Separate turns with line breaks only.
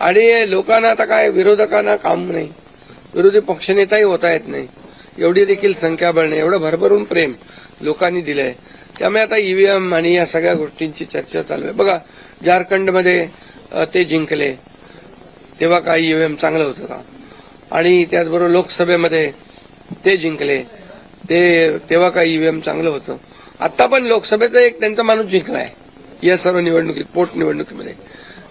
आणि लोकांना आता काय विरोधकांना काम नाही. विरोधी पक्षनेताही होता येत नाही. एवढी देखील संख्याबळ नाही एवढं भरभरून प्रेम लोकांनी दिलंय. त्यामुळे आता ईव्हीएम आणि या सगळ्या गोष्टींची चर्चा चालू आहे. बघा झारखंडमध्ये ते जिंकले. तेव्हा काय ईव्हीएम चांगलं होतं का? आणि त्याचबरोबर लोकसभेमध्ये ते जिंकले. ते तेव्हा काय ईव्हीएम चांगलं होतं? आता पण लोकसभेचा एक त्यांचा माणूस जिंकलाय. या सर्व निवडणुकीत पोटनिवडणुकीमध्ये.